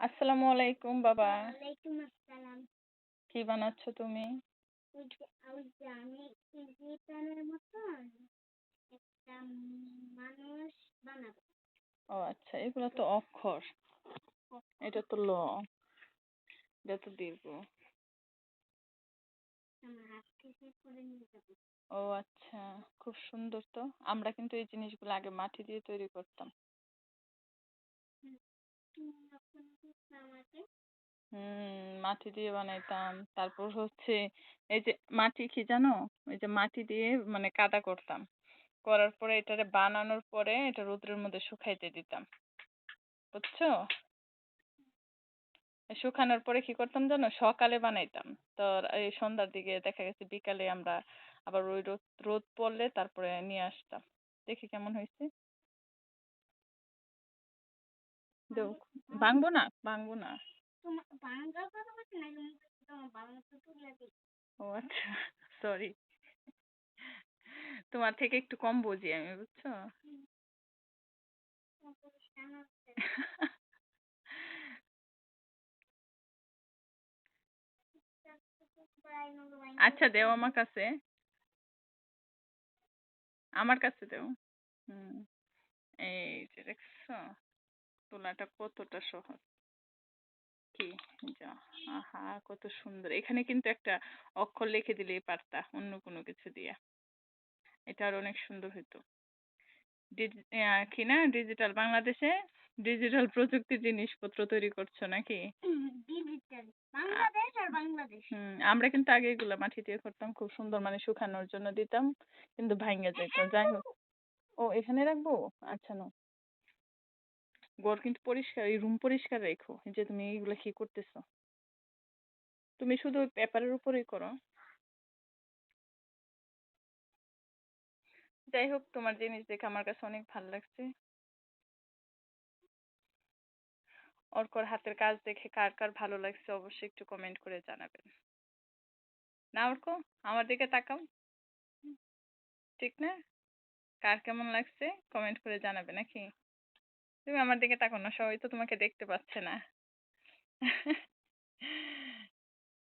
আসসালামু আলাইকুম বাবা। ওয়ালাইকুম আসসালাম। কি বানাচ্ছ তুমি? ওই যে ওই যে আমি ইজিপ্টানের মতন একটা মানুষ বানাবো। ও আচ্ছা এগুলো তো অক্ষর। এটা তো ল। এটা তো দীর্ঘ। ও আচ্ছা খুব সুন্দর তো। আমরা কিন্তু এই জিনিসগুলো আগে মাটি দিয়ে তৈরি করতাম। হুম, মাটি দিয়ে বানাইতাম। তারপর হচ্ছে এই যে মাটি কি জানো? এই যে মাটি দিয়ে মানে কাদা করতাম। করার পরে এটারে বানানোর পরে এটা রোদ্রের মধ্যে শুকাইতে দিতাম। বুঝছ? শুকানোর পরে কি করতাম জানো? সকালে বানাইতাম। তো এই সন্ধ্যার দিকে দেখা গেছে বিকালে আমরা আবার ওই রোদ রোদ পড়লে তারপরে নিয়ে আসতাম। দেখি কেমন হয়েছে দেও ভাঙবো না? ভাঙবো না। ও আচ্ছা সরি তোমার থেকে একটু কম বুঝি আমি বুঝছ? আচ্ছা দেও আমার কাছে। আমার কাছে দেও। হুম এই যে দেখছ। তোলাটা কতটা সহজ? কি? যা আহা কত সুন্দর। এখানে কিন্তু একটা অক্ষর লিখে দিলেই পারতা অন্য কোনো কিছু দিয়ে। এটা আর অনেক সুন্দর ডিজি আহ, কি না? ডিজিটাল বাংলাদেশে ডিজিটাল প্রযুক্তির জিনিসপত্র তৈরি করছ নাকি? হুম আমরা কিন্তু আগে এগুলা মাটি দিয়ে করতাম খুব সুন্দর মানে শুকানোর জন্য দিতাম কিন্তু ভাঙে যেত। যাই হোক। ও এখানে রাখব? আচ্ছা নাও। ঘর কিন্তু পরিষ্কার, এই রুম পরিষ্কার রেখো যে তুমি এইগুলা কি করতেছো? তুমি শুধু পেপারের উপরেই করো। যাই হোক, তোমার জিনিস দেখে আমার কাছে অনেক ভালো লাগছে। অর্কর হাতের কাজ দেখে কার কার ভালো লাগছে, অবশ্যই একটু কমেন্ট করে জানাবেন। না অর্ক আমার দিকে তাকাও। ঠিক না? কার কেমন লাগছে কমেন্ট করে জানাবে নাকি? তুমি আমার দিকে তাকাও না সবাই তো তোমাকে দেখতে পাচ্ছে না।